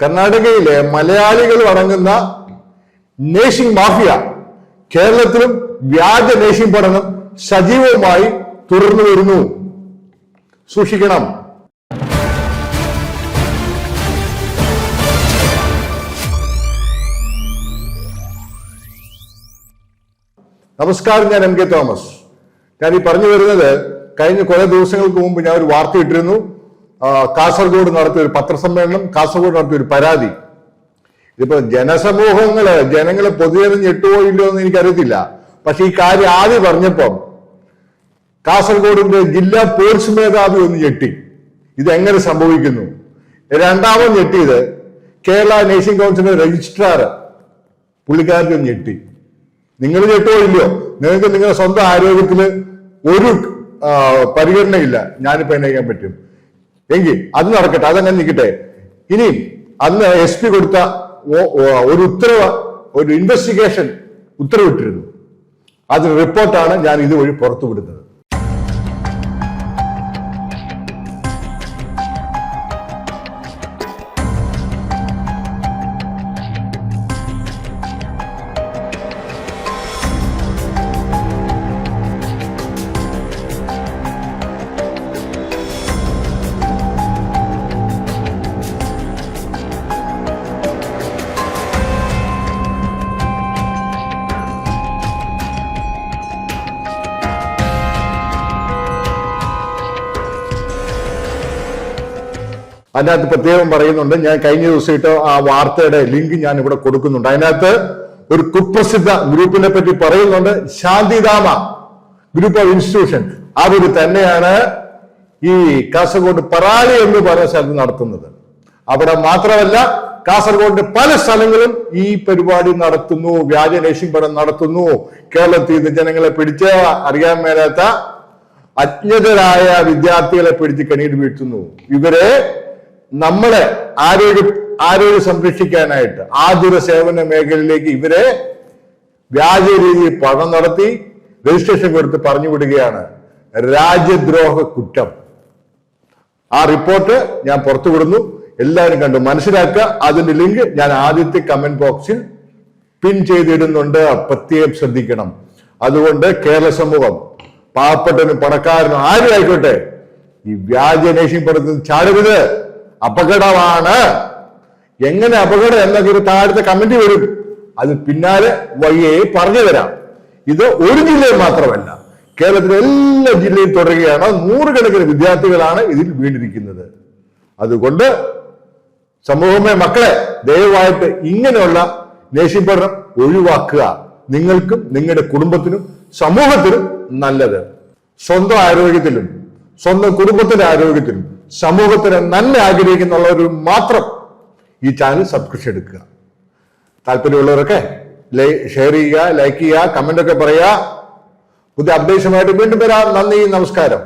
കർണാടകയിലെ മലയാളികൾ അടങ്ങുന്ന നേഷിംഗ് മാഫിയ കേരളത്തിലും വ്യാജ നേഷിംഗ് പഠനം സജീവമായി തുടർന്നു വരുന്നു. സൂക്ഷിക്കണം. നമസ്കാരം ഞാൻ എം കെ തോമസ്. ഞാൻ ഈ പറഞ്ഞു വരുന്നത് കഴിഞ്ഞ കുറെ ദിവസങ്ങൾക്ക് മുമ്പ് ഞാൻ ഒരു വാർത്ത ഇട്ടിരുന്നു. കാസർഗോഡ് നടത്തിയ ഒരു പത്രസമ്മേളനം കാസർഗോഡ് നടത്തിയ ഒരു പരാതി. ഇതിപ്പോ ജനസമൂഹങ്ങൾ ജനങ്ങളെ പൊതുജനം ഞെട്ടുവോ ഇല്ലയോ എന്ന് എനിക്കറിയത്തില്ല. പക്ഷെ ഈ കാര്യം ആദ്യം പറഞ്ഞപ്പം കാസർഗോഡിന്റെ ജില്ലാ പോലീസ് മേധാവി ഒന്ന് ഞെട്ടി. ഇത് എങ്ങനെ സംഭവിക്കുന്നു? രണ്ടാമത് ഞെട്ടിയത് കേരള നേഴ്സിംഗ് കൗൺസിലിന്റെ രജിസ്ട്രാർ പുള്ളിക്കാരൻ ഞെട്ടി. നിങ്ങൾ ഞെട്ടോ ഇല്ലയോ? നിങ്ങൾക്ക് നിങ്ങളുടെ സ്വന്തം ആരോഗ്യത്തിൽ ഒരു പരിഗണനയില്ല. ഞാനിപ്പോ എന്നെ ചെയ്യാൻ പറ്റും. എങ്കിൽ അത് നടക്കട്ടെ അതങ്ങനെ നിൽക്കട്ടെ ഇനിയും അന്ന് എസ് പി കൊടുത്ത ഒരു ഉത്തരവ് ഒരു ഇൻവെസ്റ്റിഗേഷൻ ഉത്തരവിട്ടിരുന്നു. അതിന് റിപ്പോർട്ടാണ് ഞാൻ ഇതുവഴി പുറത്തുവിടുന്നത്. അതിനകത്ത് പ്രത്യേകം പറയുന്നുണ്ട്. ഞാൻ കഴിഞ്ഞ ദിവസം ആ വാർത്തയുടെ ലിങ്ക് ഞാൻ ഇവിടെ കൊടുക്കുന്നുണ്ട്. അതിനകത്ത് ഒരു കുപ്രസിദ്ധ ഗ്രൂപ്പിനെ പറ്റി പറയുന്നുണ്ട്. Shantidhama group of institution. അവർ തന്നെയാണ് ഈ കാസർഗോഡ് പറാളി എന്ന് പറയുന്ന സ്ഥലത്ത് നടത്തുന്നത്. അവിടെ മാത്രമല്ല കാസർഗോഡിന്റെ പല സ്ഥലങ്ങളും ഈ പരിപാടി നടത്തുന്നു. വ്യാജ രേഷ്യം പടം നടത്തുന്നു. കേരളത്തിൽ നിന്ന് ജനങ്ങളെ പിടിച്ച അറിയാൻ മേലാത്ത അജ്ഞതരായ വിദ്യാർത്ഥികളെ പിടിച്ച് കെണിയിൽ വീഴ്ത്തുന്നു. ഇവരെ നമ്മളെ ആരോഗ്യ ആരോഗ്യം സംരക്ഷിക്കാനായിട്ട് ആതുര സേവന മേഖലയിലേക്ക് ഇവരെ വ്യാജ രീതിയിൽ പഠനം നടത്തി രജിസ്ട്രേഷൻ കൊടുത്ത് പറഞ്ഞു വിടുകയാണ് രാജ്യദ്രോഹ കുറ്റം. ആ റിപ്പോർട്ട് ഞാൻ പുറത്തുവിടുന്നു എല്ലാവരും കണ്ടു. മനസ്സിലാക്കുക. അതിന്റെ ലിങ്ക് ഞാൻ ആദ്യത്തെ കമന്റ് ബോക്സിൽ പിൻ ചെയ്തിടുന്നുണ്ട്. പ്രത്യേകം ശ്രദ്ധിക്കണം. അതുകൊണ്ട് കേരള സമൂഹം പാവപ്പെട്ടനും പണക്കാരനും ആരും ആയിക്കോട്ടെ ഈ വ്യാജ നേഷിംഗ് പടത്തിൽ ചാടരുത്. അപകടമാണ്. എങ്ങനെ അപകടം എന്നൊക്കെ ഒരു താഴത്തെ കമന്റ് വരും. അത് പിന്നാലെ വഴിയെ പറഞ്ഞു തരാം. ഇത് ഒരു ജില്ലയിൽ മാത്രമല്ല കേരളത്തിലെ എല്ലാ ജില്ലയും തുടരുകയാണ്. നൂറുകണക്കിന് വിദ്യാർത്ഥികളാണ് ഇതിൽ വീണിരിക്കുന്നത്. അതുകൊണ്ട് സമൂഹമേ മക്കളെ ദയവായിട്ട് ഇങ്ങനെയുള്ള ദേഷ്യപ്പെടണം ഒഴിവാക്കുക. നിങ്ങൾക്കും നിങ്ങളുടെ കുടുംബത്തിനും സമൂഹത്തിനും നല്ലത്. സ്വന്തം ആരോഗ്യത്തിലും സ്വന്തം കുടുംബത്തിന്റെ ആരോഗ്യത്തിലും സമൂഹത്തിന് നന്മ ആഗ്രഹിക്കുന്നുള്ളവർ മാത്രം ഈ ചാനൽ സബ്സ്ക്രിപ്ഷൻ എടുക്കുക. താല്പര്യമുള്ളവരൊക്കെ ഷെയർ ചെയ്യുക ലൈക്ക് ചെയ്യുക കമന്റ് ഒക്കെ പറയുക. പുതിയ അപ്ഡേഷനുമായിട്ട് വീണ്ടും വരാം. നന്ദി നമസ്കാരം.